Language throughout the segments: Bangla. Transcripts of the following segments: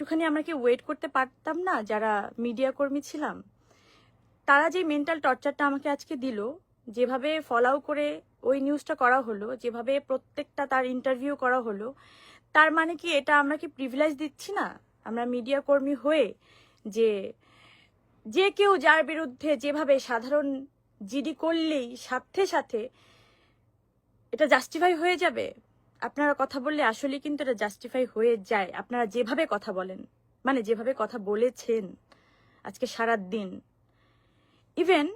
একটুখানি আমরা কি ওয়েট করতে পারতাম না, যারা মিডিয়া কর্মী ছিলাম। তারা যে মেন্টাল টর্চারটা আমাকে আজকে দিল, যেভাবে ফলাও করে ওই নিউজটা করা হলো, যেভাবে প্রত্যেকটা তার ইন্টারভিউ করা হলো, তার মানে কি এটা আমরা কি প্রিভিলেজ দিচ্ছি না? আমরা মিডিয়া কর্মী হয়ে যে যে কেউ যার বিরুদ্ধে যেভাবে সাধারণ জিডি করলেই সাথে সাথে এটা জাস্টিফাই হয়ে যাবে। আপনারা কথা বললে আসলে কিন্তু এটা জাস্টিফাই হয়ে যায়। আপনারা যেভাবে কথা বলেন মানে যেভাবে কথা বলেছেন আজকে সারা দিন ইভেন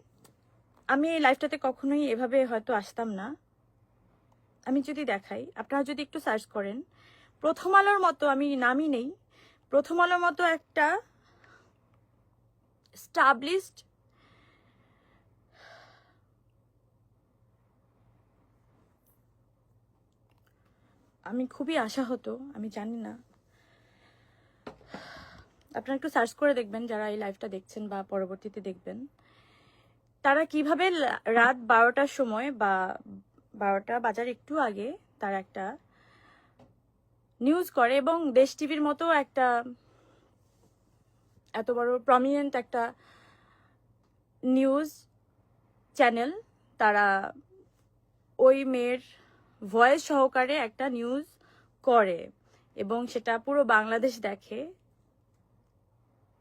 আমি এই লাইফটাতে কখনোই এভাবে হয়তো আসতাম না। আমি যদি দেখাই, আপনারা যদি একটু সার্চ করেন, প্রথম আলোর মতো আমি নামই নেই। প্রথম আলোর মতো একটা স্টাবলিশড আমি খুবই আশা হতো আমি জানি না। আপনারা একটু সার্চ করে দেখবেন যারা এই লাইভটা দেখছেন বা পরবর্তীতে দেখবেন। তারা কীভাবে রাত বারোটার সময় বা বারোটা বাজার একটু আগে তারা একটা নিউজ করে এবং দেশ টিভির মতো একটা এত বড় প্রমিনেন্ট একটা নিউজ চ্যানেল তারা ওই মেয়ের ভয়েস সহকারে একটা নিউজ করে এবং সেটা পুরো বাংলাদেশ দেখে।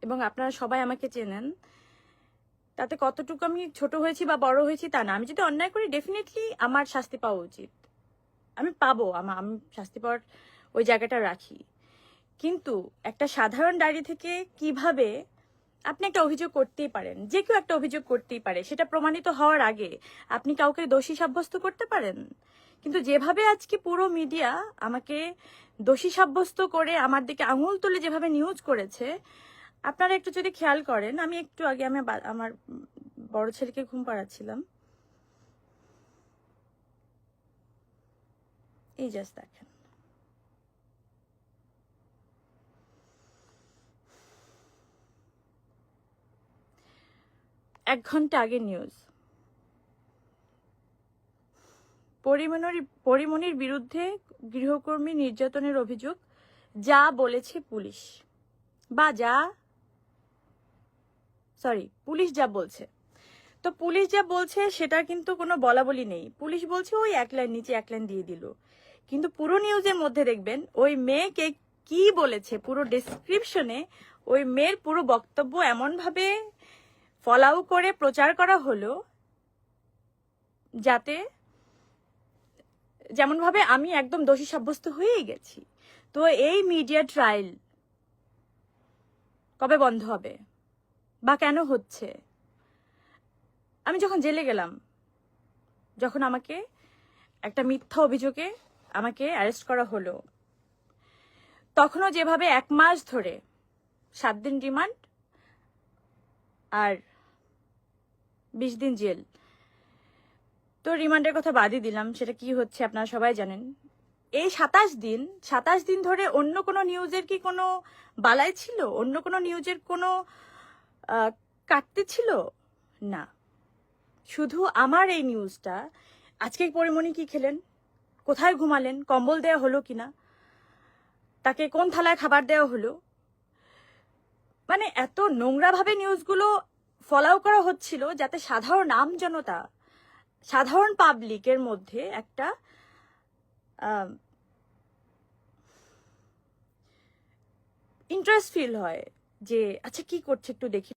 এবং আপনারা সবাই আমাকে চেনেন। তাতে কতটুকু আমি ছোট হয়েছি বা বড় হয়েছি তা না। আমি যদি অন্যায় করি ডেফিনেটলি আমার শাস্তি পাওয়া উচিত। আমি পাবো, আমা- আমি শাস্তি পাওয়ার ওই জায়গাটা রাখি। কিন্তু একটা সাধারণ ডায়েরি থেকে কীভাবে আপনি একটা অভিযোগ করতেই পারেন, যে কেউ একটা অভিযোগ করতেই পারে, সেটা প্রমাণিত হওয়ার আগে আপনি কাউকে দোষী সাব্যস্ত করতে পারেন? কিন্তু যেভাবে আজকে পুরো মিডিয়া আমাকে দোষী সাব্যস্ত করে আমার দিকে আঙুল তুলে যেভাবে নিউজ করেছে, আপনারা একটু যদি খেয়াল করেন, আমি একটু আগে আমি আমার বড় ছেলেকে ঘুম পাড়াচ্ছিলাম। এই জাস্ট দেখেন। এক ঘণ্টা আগে নিউজ পরিমনির পরিমণির বিরুদ্ধে গৃহকর্মী নির্যাতনের অভিযোগ, যা বলেছে পুলিশ। বা যা সরি পুলিশ যা বলছে। তো পুলিশ যা বলছে, সেটা কিন্তু কোনো বলা বলি নেই। পুলিশ বলছে, ওই এক লাইন নিচে এক লাইন দিয়ে দিল। কিন্তু পুরো নিউজের মধ্যে দেখবেন, ওই মেয়েকে কি বলেছে? পুরো ডেসক্রিপশনে ওই মেয়ের পুরো বক্তব্য এমনভাবে ফলাও করে প্রচার করা হলো যাতে যেমনভাবে আমি একদম দোষী সাব্যস্ত হয়েই গেছি। তো এই মিডিয়া ট্রায়াল কবে বন্ধ হবে? বা কেন হচ্ছে? আমি যখন জেলে গেলাম, যখন আমাকে একটা মিথ্যা অভিযোগে আমাকে অ্যারেস্ট করা হলো, তখনও যেভাবে এক মাস ধরে সাত দিন রিমান্ড আর বিশ দিন জেল। তো রিমান্ডের কথা বাদই দিলাম, সেটা কি হচ্ছে আপনারা সবাই জানেন। এই সাতাশ দিন সাতাশ দিন ধরে অন্য কোনো নিউজের কি কোনো বালাই ছিল? অন্য কোনো নিউজের কোনো কাটতে ছিল? না। শুধু আমার এই নিউজটা। আজকে পরিমণি কি খেলেন? কোথায় ঘুমালেন? কম্বল দেওয়া হলো কিনা? তাকে কোন থালায় খাবার দেওয়া হলো? মানে এত নোংরাভাবে নিউজগুলো ফলাও করা হচ্ছিল যাতে সাধারণ আমজনতা সাধারণ পাবলিকের মধ্যে একটা ইন্টারেস্ট ফিল হয় যে আচ্ছা কি করছে একটু দেখি।